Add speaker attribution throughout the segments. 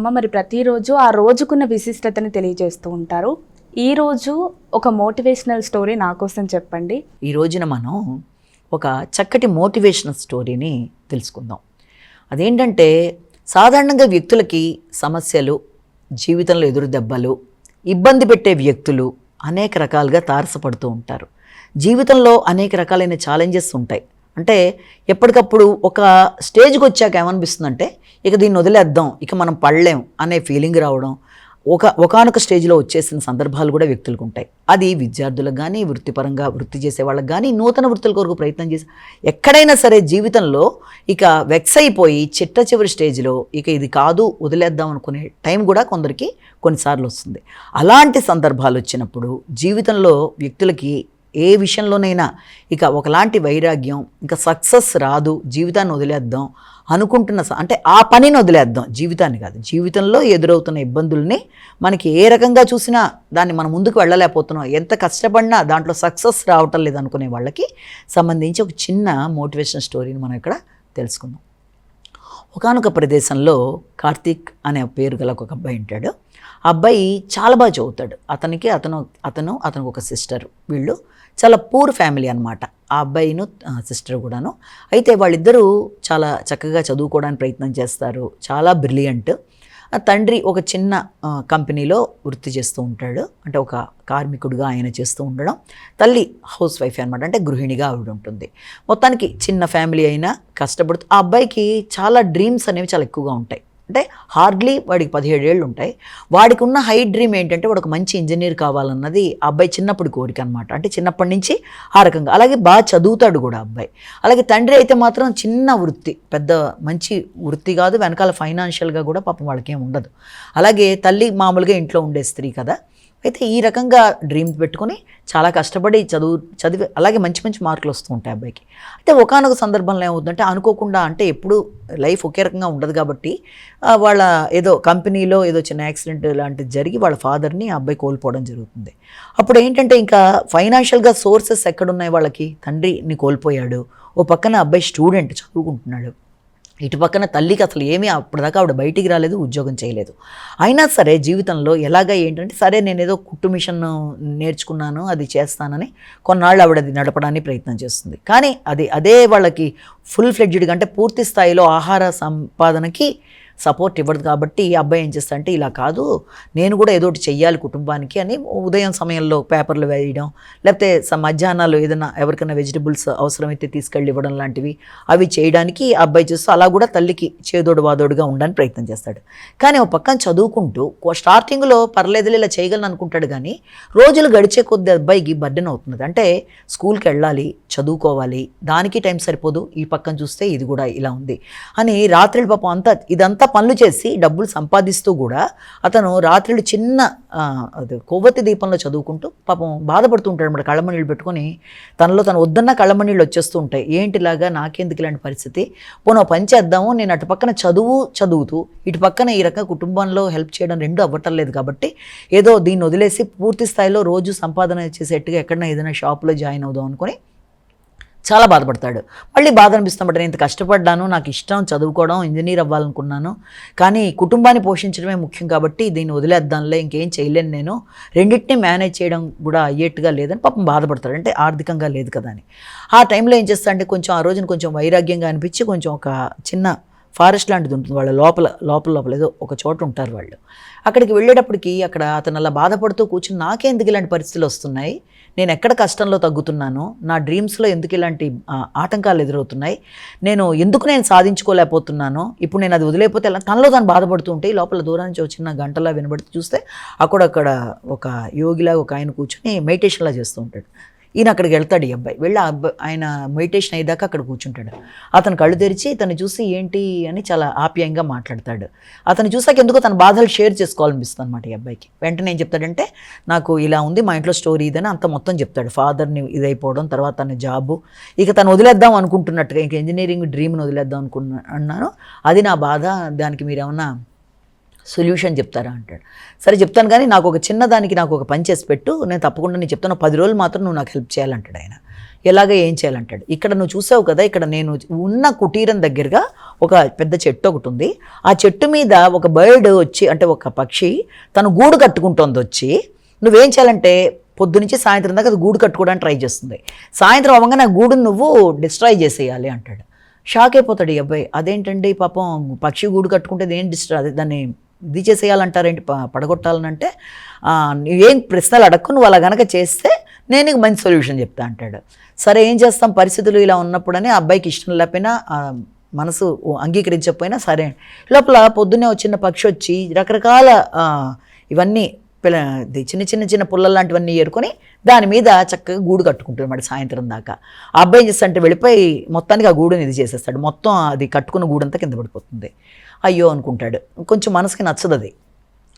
Speaker 1: అమ్మ మరి ప్రతిరోజు ఆ రోజుకున్న విశిష్టతని తెలియజేస్తూ ఉంటారు. ఈ రోజు ఒక మోటివేషనల్ స్టోరీ నా కోసం చెప్పండి.
Speaker 2: ఈ రోజున మనం ఒక చక్కటి మోటివేషనల్ స్టోరీని తెలుసుకుందాం. అదేంటంటే సాధారణంగా వ్యక్తులకి సమస్యలు జీవితంలో ఎదురు దెబ్బలు ఇబ్బంది పెట్టే వ్యక్తులు అనేక రకాలుగా తారసపడుతూ ఉంటారు. జీవితంలో అనేక రకాలైన ఛాలెంజెస్ ఉంటాయి. అంటే ఎప్పటికప్పుడు ఒక స్టేజ్కి వచ్చాక ఏమనిపిస్తుందంటే ఇక దీన్ని వదిలేద్దాం ఇక మనం పడలేం అనే ఫీలింగ్ రావడం ఒక ఒకనొక స్టేజ్లో వచ్చేసిన సందర్భాలు కూడా వ్యక్తులకు ఉంటాయి. అది విద్యార్థులకు కానీ వృత్తిపరంగా వృత్తి చేసే వాళ్ళకి కానీ నూతన వృత్తుల కొరకు ప్రయత్నం చేసి ఎక్కడైనా సరే జీవితంలో ఇక వెక్స్ అయిపోయి చిట్ట చివరి స్టేజ్లో ఇక ఇది కాదు వదిలేద్దాం అనుకునే టైం కూడా కొందరికి కొన్నిసార్లు వస్తుంది. అలాంటి సందర్భాలు వచ్చినప్పుడు జీవితంలో వ్యక్తులకి ఏ విషయంలోనైనా ఇక ఒకలాంటి వైరాగ్యం ఇంకా సక్సెస్ రాదు జీవితాన్ని వదిలేద్దాం అనుకుంటున్న స- అంటే ఆ పనిని వదిలేద్దాం. జీవితాన్ని కాదు. జీవితంలో ఎదురవుతున్న ఇబ్బందుల్ని మనకి ఏ రకంగా చూసినా దాన్ని మనం ముందుకు వెళ్ళలేకపోతున్నాం. ఎంత కష్టపడినా దాంట్లో సక్సెస్ రావటం లేదు అనుకునే వాళ్ళకి సంబంధించి ఒక చిన్న మోటివేషన్ స్టోరీని మనం ఇక్కడ తెలుసుకుందాం. ఒకానొక ప్రదేశంలో కార్తీక్ అనే పేరు గల ఒక అబ్బాయి ఉంటాడు. ఆ అబ్బాయి చాలా బాగా చదువుతాడు. అతనికి అతను అతను అతనికి ఒక సిస్టర్. వీళ్ళు చాలా పూర్ ఫ్యామిలీ అనమాట ఆ అబ్బాయిను సిస్టర్ కూడాను. అయితే వాళ్ళిద్దరూ చాలా చక్కగా చదువుకోవడానికి ప్రయత్నం చేస్తారు. చాలా బ్రిలియంట్. ఆ తండ్రి ఒక చిన్న కంపెనీలో వృత్తి చేస్తూ ఉంటాడు. అంటే ఒక కార్మికుడిగా ఆయన చేస్తూ ఉండడం. తల్లి హౌస్ వైఫ్ అనమాట అంటే గృహిణిగా ఆవిడ ఉంటుంది. మొత్తానికి చిన్న ఫ్యామిలీ అయినా కష్టపడుతూ ఆ అబ్బాయికి చాలా డ్రీమ్స్ అనేవి చాలా ఎక్కువగా ఉంటాయి. అంటే హార్డ్లీ వాడికి పదిహేడు ఏళ్ళు ఉంటాయి వాడికి ఉన్న హై డ్రీమ్ ఏంటంటే వాడు ఒక మంచి ఇంజనీర్ కావాలన్నది ఆ అబ్బాయి చిన్నప్పుడు కోరిక అనమాట అంటే చిన్నప్పటి నుంచి ఆ రకంగా. అలాగే బాగా చదువుతాడు కూడా అబ్బాయి. అలాగే తండ్రి అయితే మాత్రం చిన్న వృత్తి పెద్ద మంచి వృత్తి కాదు వెనకాల ఫైనాన్షియల్గా కూడా పాపం వాళ్ళకేం ఉండదు. అలాగే తల్లి మామూలుగా ఇంట్లో ఉండే స్త్రీ కదా. అయితే ఈ రకంగా డ్రీమ్ పెట్టుకొని చాలా కష్టపడి చదువు చదివి అలాగే మంచి మంచి మార్కులు వస్తూ ఉంటాయి అబ్బాయికి. అయితే ఒకనొక సందర్భంలో ఏమవుతుందంటే అనుకోకుండా అంటే ఎప్పుడు లైఫ్ ఒకే రకంగా ఉండదు కాబట్టి వాళ్ళ ఏదో కంపెనీలో ఏదో చిన్న యాక్సిడెంట్ లాంటిది జరిగి వాళ్ళ ఫాదర్ని ఆ అబ్బాయి కోల్పోవడం జరుగుతుంది. అప్పుడు ఏంటంటే ఇంకా ఫైనాన్షియల్గా సోర్సెస్ ఎక్కడున్నాయి వాళ్ళకి? తండ్రిని కోల్పోయాడు. ఓ పక్కన అబ్బాయి స్టూడెంట్ చదువుకుంటున్నాడు. ఇటు పక్కన తల్లికి అసలు ఏమీ అప్పటిదాకా ఆవిడ బయటికి రాలేదు ఉద్యోగం చేయలేదు. అయినా సరే జీవితంలో ఎలాగా ఏంటంటే సరే నేను ఏదో కుట్టు మిషన్ నేర్చుకున్నాను అది చేస్తానని కొన్నాళ్ళు ఆవిడ అది నడపడానికి ప్రయత్నం చేస్తుంది. కానీ అది అదే వాళ్ళకి ఫుల్ ఫ్లెడ్జ్డ్గా అంటే పూర్తి స్థాయిలో ఆహార సంపాదనకి సపోర్ట్ ఇవ్వదు కాబట్టి ఈ అబ్బాయి ఏం చేస్తాడంటే ఇలా కాదు నేను కూడా ఏదో ఒకటి చెయ్యాలి కుటుంబానికి అని ఉదయం సమయంలో పేపర్లు వేయడం లేకపోతే మధ్యాహ్నాలు ఏదైనా ఎవరికైనా వెజిటబుల్స్ అవసరమైతే తీసుకెళ్ళి ఇవ్వడం లాంటివి అవి చేయడానికి ఆ అబ్బాయి చూస్తూ అలా కూడా తల్లికి చేదోడు వాదోడుగా ఉండడానికి ప్రయత్నం చేస్తాడు. కానీ ఒక పక్కన చదువుకుంటూ స్టార్టింగ్లో పర్లేదు ఇలా చేయగలను అనుకుంటాడు కానీ రోజులు గడిచే కొద్ది అబ్బాయికి బర్డెన్ అవుతుంది అంటే స్కూల్కి వెళ్ళాలి చదువుకోవాలి దానికి టైం సరిపోదు ఈ పక్కన చూస్తే ఇది కూడా ఇలా ఉంది అని రాత్రి పాపం అంతా ఇదంతా పనులు చేసి డబ్బులు సంపాదిస్తూ కూడా అతను రాత్రులు చిన్న అది కొవ్వొత్తి దీపంలో చదువుకుంటూ పాపం బాధపడుతూ ఉంటాడు అన్నమాట కళ్ళమనీళ్ళు పెట్టుకొని తనలో తను వద్దన్న కళ్ళమనీళ్ళు వచ్చేస్తూ ఉంటాయి. ఏంటిలాగా నాకెందుకు ఇలాంటి పరిస్థితి? పోనీ పని చేద్దాము నేను అటు పక్కన చదువు చదువుతూ ఇటు పక్కన ఈ రకంగా కుటుంబంలో హెల్ప్ చేయడం రెండు అవ్వటం లేదు కాబట్టి ఏదో దీన్ని వదిలేసి పూర్తి స్థాయిలో రోజు సంపాదన చేసేట్టుగా ఎక్కడైనా ఏదైనా షాప్లో జాయిన్ అవుదాం అనుకొని చాలా బాధపడతాడు. మళ్ళీ బాధ అనిపిస్తున్నమాట నేను ఇంత కష్టపడ్డాను నాకు ఇష్టం చదువుకోవడం ఇంజనీర్ అవ్వాలనుకున్నాను కానీ కుటుంబాన్ని పోషించడమే ముఖ్యం కాబట్టి దీన్ని వదిలేద్దాంలే ఇంకేం చేయలేను నేను. రెండింటిని మేనేజ్ చేయడం కూడా అయ్యేట్టుగా లేదని పాపం బాధపడతాడు. అంటే ఆర్థికంగా లేదు కదా అని. ఆ టైంలో ఏం చేస్తా అంటే కొంచెం ఆ రోజున కొంచెం వైరాగ్యంగా అనిపించి కొంచెం ఒక చిన్న ఫారెస్ట్ లాంటిది ఉంటుంది. వాళ్ళ లోపల లోపల లోపల ఏదో ఒక చోట ఉంటారు వాళ్ళు. అక్కడికి వెళ్ళేటప్పటికి అక్కడ అతను అలా బాధపడుతూ కూర్చుని నాకెందుకు ఇలాంటి పరిస్థితులు వస్తున్నాయి? నేను ఎక్కడ కష్టంలో తగ్గుతున్నాను? నా డ్రీమ్స్లో ఎందుకు ఇలాంటి ఆటంకాలు ఎదురవుతున్నాయి? నేను ఎందుకు నేను సాధించుకోలేకపోతున్నాను? ఇప్పుడు నేను అది వదిలేకపోతే ఎలా? తనలో తను బాధపడుతూ ఉంటే లోపల దూరం నుంచి వచ్చిన గంటలా వినబడి చూస్తే అక్కడక్కడ ఒక యోగిలా ఒక ఆయన కూర్చొని మెడిటేషన్లా చేస్తూ ఉంటాడు. ఈయన అక్కడికి వెళ్తాడు ఈ అబ్బాయి. వెళ్ళి అబ్బాయి ఆయన మెడిటేషన్ అయ్యేదాకా అక్కడ కూర్చుంటాడు. అతను కళ్ళు తెరిచి తను చూసి ఏంటి అని చాలా ఆప్యాయంగా మాట్లాడతాడు. అతను చూసాక ఎందుకో తన బాధలు షేర్ చేసుకోవాలనిపిస్తుంది అనమాట ఈ అబ్బాయికి. వెంటనే ఏం చెప్తాడంటే నాకు ఇలా ఉంది మా ఇంట్లో స్టోరీ ఇదని అంత మొత్తం చెప్తాడు. ఫాదర్ని ఇదైపోవడం తర్వాత తన జాబు ఇక తను వదిలేద్దాం అనుకుంటున్నట్టుగా ఇంక ఇంజనీరింగ్ డ్రీమ్ని వదిలేద్దాం అనుకుంటున్నాను అన్నాను. అది నా బాధ దానికి మీరు ఏమన్నా సొల్యూషన్ చెప్తారా అంటాడు. సరే చెప్తాను కానీ నాకు ఒక చిన్నదానికి నాకు ఒక పని చేసి పెట్టు నేను తప్పకుండా నేను చెప్తాను పది రోజులు మాత్రం నువ్వు నాకు హెల్ప్ చేయాలంటాడు ఆయన. ఎలాగ ఏం చేయాలంటాడు. ఇక్కడ నువ్వు చూసావు కదా ఇక్కడ నేను ఉన్న కుటీరం దగ్గరగా ఒక పెద్ద చెట్టు ఒకటి ఉంది. ఆ చెట్టు మీద ఒక బర్డ్ వచ్చి అంటే ఒక పక్షి తను గూడు కట్టుకుంటోంది వచ్చి నువ్వేం చేయాలంటే పొద్దునుంచి సాయంత్రం దాకా అది గూడు కట్టుకోవడానికి ట్రై చేస్తుంది. సాయంత్రం అవ్వగానే ఆ గూడును నువ్వు డిస్ట్రాయ్ చేసేయాలి అంటాడు. షాక్ అయిపోతాడు ఈ అబ్బాయి. అదేంటండి పాపం పక్షి గూడు కట్టుకుంటే ఏం డిస్ట్రా దాన్ని ఇది చేసేయాలంటారేంటి పడగొట్టాలనంటే "ఆ, నువ్వేం ప్రశ్నలు అడక్కు నువ్వు అలా గనక చేస్తే నేను నీకు మంచి సొల్యూషన్ చెప్తా అంటాడు. సరే ఏం చేస్తాం? పరిస్థితులు ఇలా ఉన్నప్పుడనే ఆ అబ్బాయికి ఇష్టం లేకపోయినా మనసు అంగీకరించకపోయినా సరే లోపల పొద్దున్నే వచ్చిన పక్షి వచ్చి రకరకాల ఇవన్నీ పిల్ల చిన్న చిన్న చిన్న పుల్లలు లాంటివన్నీ ఏరుకొని దాని మీద చక్కగా గూడు కట్టుకుంటాడు సాయంత్రం దాకా. ఆ అబ్బాయి చేస్తా అంటే వెళ్ళిపోయి మొత్తానికి ఆ గూడుని ఇది చేసేస్తాడు. మొత్తం అది కట్టుకున్న గూడంతా కింద పడిపోతుంది. అయ్యో అనుకుంటాడు. కొంచెం మనసుకి నచ్చదు అది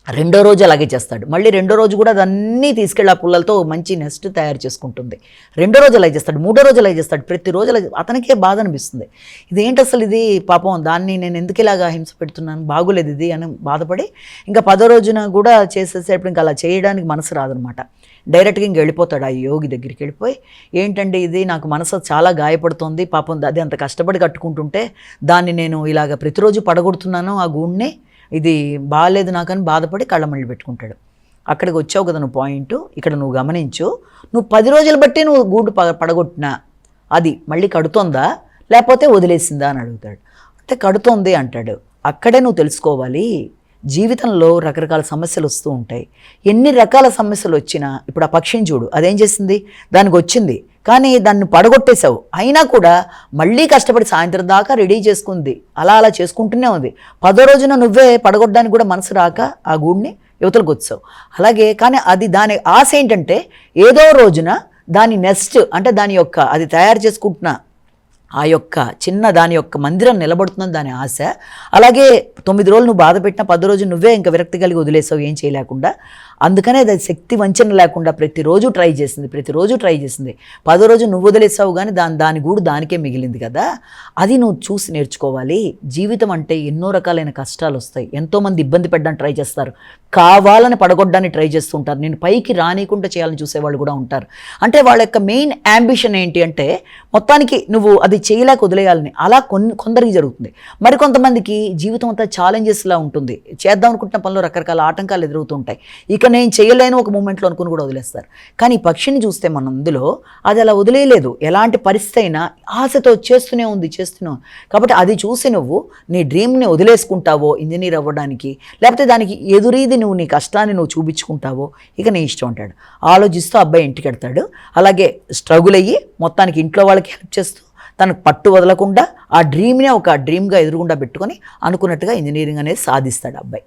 Speaker 2: రెండో రోజు అలాగే చేస్తాడు. మళ్ళీ రెండో రోజు కూడా అదన్నీ తీసుకెళ్ళి ఆ పుల్లలతో మంచి నెస్ట్ తయారు చేసుకుంటుంది. రెండో రోజు అలాగే చేస్తాడు. మూడో రోజు అలా చేస్తాడు. ప్రతిరోజు అలాగే అతనికే బాధ అనిపిస్తుంది. ఇదేంటి అసలు ఇది? పాపం దాన్ని నేను ఎందుకు ఇలాగా హింస పెడుతున్నాను? బాగోలేదు ఇది అని బాధపడి ఇంకా పదో రోజున కూడా చేసేసేటప్పుడు ఇంకా అలా చేయడానికి మనసు రాదనమాట. డైరెక్ట్గా ఇంక వెళ్ళిపోతాడు ఆ యోగి దగ్గరికి వెళ్ళిపోయి ఏంటంటే ఇది? నాకు మనసు చాలా గాయపడుతుంది. పాపం అది అంత కష్టపడి కట్టుకుంటుంటే దాన్ని నేను ఇలాగ ప్రతిరోజు పడగొడుతున్నాను ఆ గూడిని. ఇది బాగాలేదు నాకని బాధపడి కళ్ళమళ్ళి పెట్టుకుంటాడు. అక్కడికి వచ్చావు కదా నువ్వు పాయింట్. ఇక్కడ నువ్వు గమనించు. నువ్వు పది రోజులు బట్టి నువ్వు గూడు ప- పడగొట్టినా. అది మళ్ళీ కడుతోందా? లేకపోతే వదిలేసిందా? అని అడుగుతాడు. అంటే కడుతోంది అంటాడు. అక్కడే నువ్వు తెలుసుకోవాలి. జీవితంలో రకరకాల సమస్యలు వస్తూ ఉంటాయి. ఎన్ని రకాల సమస్యలు వచ్చినా ఇప్పుడు ఆ పక్షిని చూడు అదేం చేసింది? దానికి వచ్చింది. కానీ దాన్ని పడగొట్టేశావు. అయినా కూడా మళ్ళీ కష్టపడి సాయంత్రం దాకా రెడీ చేసుకుంది. అలా అలా చేసుకుంటూనే ఉంది. పదో రోజున నువ్వే పడగొట్టడానికి కూడా మనసు రాక ఆ గూడిని యువతలకు వచ్చావు. అలాగే కానీ అది దాని ఆశ ఏంటంటే ఏదో రోజున దాని నెక్స్ట్ అంటే దాని యొక్క అది తయారు చేసుకుంటున్న ఆ యొక్క చిన్న దాని యొక్క మందిరం నిలబడుతుందని దాని ఆశ. అలాగే తొమ్మిది రోజులు నువ్వు బాధ పెట్టినా పది రోజు నువ్వే ఇంకా విరక్తి కలిగి వదిలేసావు ఏం చేయలేకుండా. అందుకనే అది శక్తి వంచన లేకుండా ప్రతిరోజు ట్రై చేసింది ప్రతిరోజు ట్రై చేసింది. పదో రోజు నువ్వు వదిలేసావు కానీ దాని దాని గూడు దానికే మిగిలింది కదా. అది నువ్వు చూసి నేర్చుకోవాలి. జీవితం అంటే ఎన్నో రకాలైన కష్టాలు వస్తాయి ఎంతోమంది ఇబ్బంది పెట్టడానికి ట్రై చేస్తారు. కావాలని పడగొట్టడానికి ట్రై చేస్తుంటారు నేను పైకి రానియకుండా చేయాలని చూసేవాళ్ళు కూడా ఉంటారు. అంటే వాళ్ళ యొక్క మెయిన్ యాంబిషన్ ఏంటి అంటే మొత్తానికి నువ్వు అది చేయలేక వదిలేయాలని. అలా కొన్ని కొందరికి జరుగుతుంది. మరి కొంతమందికి జీవితం అంతా ఛాలెంజెస్లా ఉంటుంది. చేద్దాం అనుకుంటున్న పనులు రకరకాల ఆటంకాలు ఎదురవుతుంటాయి ఇక నేను చేయలేను ఒక మూమెంట్లో అనుకుని కూడా వదిలేస్తారు. కానీ పక్షిని చూస్తే మన అందులో అది అలా వదిలేయలేదు. ఎలాంటి పరిస్థితి అయినా ఆశతో చేస్తూనే ఉంది చేస్తున్నావు కాబట్టి అది చూసి నువ్వు నీ డ్రీమ్ని వదిలేసుకుంటావో ఇంజనీర్ అవ్వడానికి లేకపోతే దానికి ఎదురీది నువ్వు నీ కష్టాన్ని నువ్వు చూపించుకుంటావో ఇక నీ ఇష్టం అంటాడు. ఆలోచిస్తూ అబ్బాయి ఇంటికి వెడతాడు అలాగే స్ట్రగుల్ అయ్యి మొత్తానికి ఇంట్లో వాళ్ళకి హెల్ప్ చేస్తూ తనకు పట్టు వదలకుండా ఆ డ్రీమ్నే ఒక డ్రీమ్గా ఎదురుగుండా పెట్టుకొని అనుకున్నట్టుగా ఇంజనీరింగ్ అనేది సాధిస్తాడు అబ్బాయి.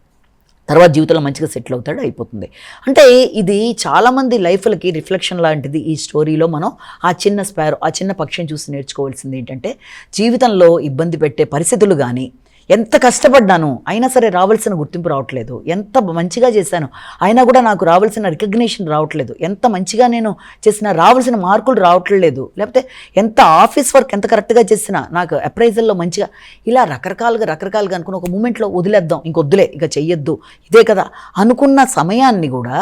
Speaker 2: తర్వాత జీవితంలో మంచిగా సెటిల్ అవుతాడు అయిపోతుంది. అంటే ఇది చాలామంది లైఫ్లకి రిఫ్లెక్షన్ లాంటిది ఈ స్టోరీలో మనం ఆ చిన్న స్పారో ఆ చిన్న పక్షిని చూసి నేర్చుకోవాల్సింది ఏంటంటే జీవితంలో ఇబ్బంది పెట్టే పరిస్థితులు కానీ ఎంత కష్టపడ్డాను అయినా సరే రావాల్సిన గుర్తింపు రావట్లేదు. ఎంత మంచిగా చేశాను అయినా కూడా నాకు రావాల్సిన రికగ్నిషన్ రావట్లేదు. ఎంత మంచిగా నేను చేసిన రావాల్సిన మార్కులు రావట్లేదు. లేకపోతే ఎంత ఆఫీస్ వర్క్ ఎంత కరెక్ట్గా చేసినా నాకు అప్రైజల్లో మంచిగా ఇలా రకరకాలుగా రకరకాలుగా అనుకున్న ఒక మూమెంట్లో వదిలేద్దాం. ఇంకొద్దులే ఇక చెయ్యొద్దు. ఇదే కదా అనుకున్న సమయాన్ని కూడా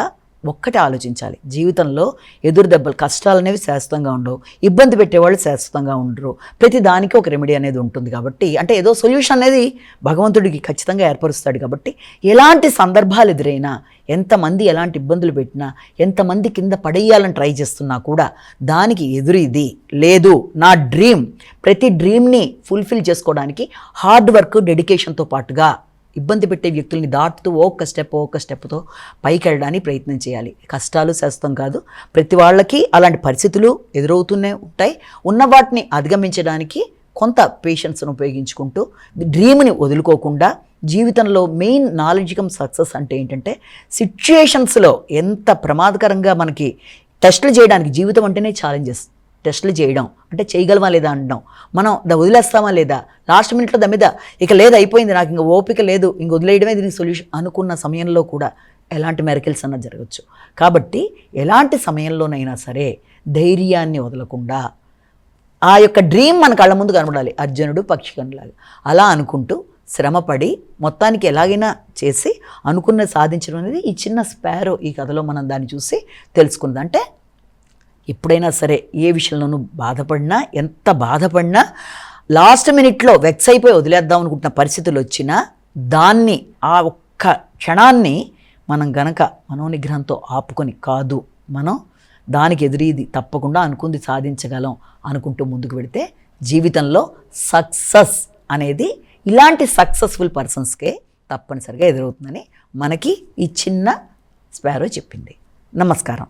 Speaker 2: ఒక్కటే ఆలోచించాలి. జీవితంలో ఎదురు దెబ్బలు కష్టాలు అనేవి శాశ్వతంగా ఉండవు. ఇబ్బంది పెట్టేవాళ్ళు శాశ్వతంగా ఉండరు. ప్రతి దానికి ఒక రెమెడీ అనేది ఉంటుంది కాబట్టి అంటే ఏదో సొల్యూషన్ అనేది భగవంతుడికి ఖచ్చితంగా ఏర్పరుస్తాడు కాబట్టి ఎలాంటి సందర్భాలు ఎదురైనా ఎంతమంది ఎలాంటి ఇబ్బందులు పెట్టినా ఎంతమంది కింద పడేయాలని ట్రై చేస్తున్నా కూడా దానికి ఎదురు ఇది లేదు. నా డ్రీమ్ ప్రతి డ్రీమ్ని ఫుల్ఫిల్ చేసుకోవడానికి హార్డ్ వర్క్ డెడికేషన్తో పాటుగా ఇబ్బంది పెట్టే వ్యక్తుల్ని దాటుతూ ఒక్క స్టెప్ ఒక్క స్టెప్తో పైకి వెళ్ళడానికి ప్రయత్నం చేయాలి. కష్టాలు శాస్త్రం కాదు. ప్రతి వాళ్ళకి అలాంటి పరిస్థితులు ఎదురవుతూనే ఉంటాయి. ఉన్న వాటిని అధిగమించడానికి కొంత పేషెన్స్ను ఉపయోగించుకుంటూ డ్రీమ్ని వదులుకోకుండా జీవితంలో మెయిన్ నాలెడ్జికం సక్సెస్ అంటే ఏంటంటే సిచ్యుయేషన్స్లో ఎంత ప్రమాదకరంగా మనకి టెస్టులు చేయడానికి జీవితం అంటేనే ఛాలెంజెస్ టెస్టులు చేయడం. అంటే చేయగలమా లేదా అంటున్నాం. మనం దా వదిలేస్తామా లేదా? లాస్ట్ మినిట్లో దా మీద ఇక లేదు అయిపోయింది నాకు ఇంక ఓపిక లేదు ఇంక వదిలేయడమే దీనికి సొల్యూషన్ అనుకున్న సమయంలో కూడా ఎలాంటి మెరకిల్స్ అన్న జరగచ్చు. కాబట్టి ఎలాంటి సమయంలోనైనా సరే ధైర్యాన్ని వదలకుండా ఆ యొక్క డ్రీమ్ మన కళ్ళ ముందు కనబడాలి. అర్జునుడు పక్షికనులాగా అలా అనుకుంటూ శ్రమపడి మొత్తానికి ఎలాగైనా చేసి అనుకున్న సాధించడం అనేది ఈ చిన్న స్పారో ఈ కథలో మనం దాన్ని చూసి తెలుసుకున్నది అంటే ఎప్పుడైనా సరే ఏ విషయంలోనూ బాధపడినా ఎంత బాధపడినా లాస్ట్ మినిట్లో వెక్స్ అయిపోయి వదిలేద్దాం అనుకుంటున్న పరిస్థితులు వచ్చినా దాన్ని ఆ ఒక్క క్షణాన్ని మనం గనక మనోనిగ్రహంతో ఆపుకొని కాదు మనం దానికి ఎదురీది తప్పకుండా అనుకుంది సాధించగలం అనుకుంటూ ముందుకు పెడితే జీవితంలో సక్సెస్ అనేది ఇలాంటి సక్సెస్ఫుల్ పర్సన్స్కే తప్పనిసరిగా ఎదురవుతుందని మనకి ఈ చిన్న స్పారో చెప్పింది. నమస్కారం.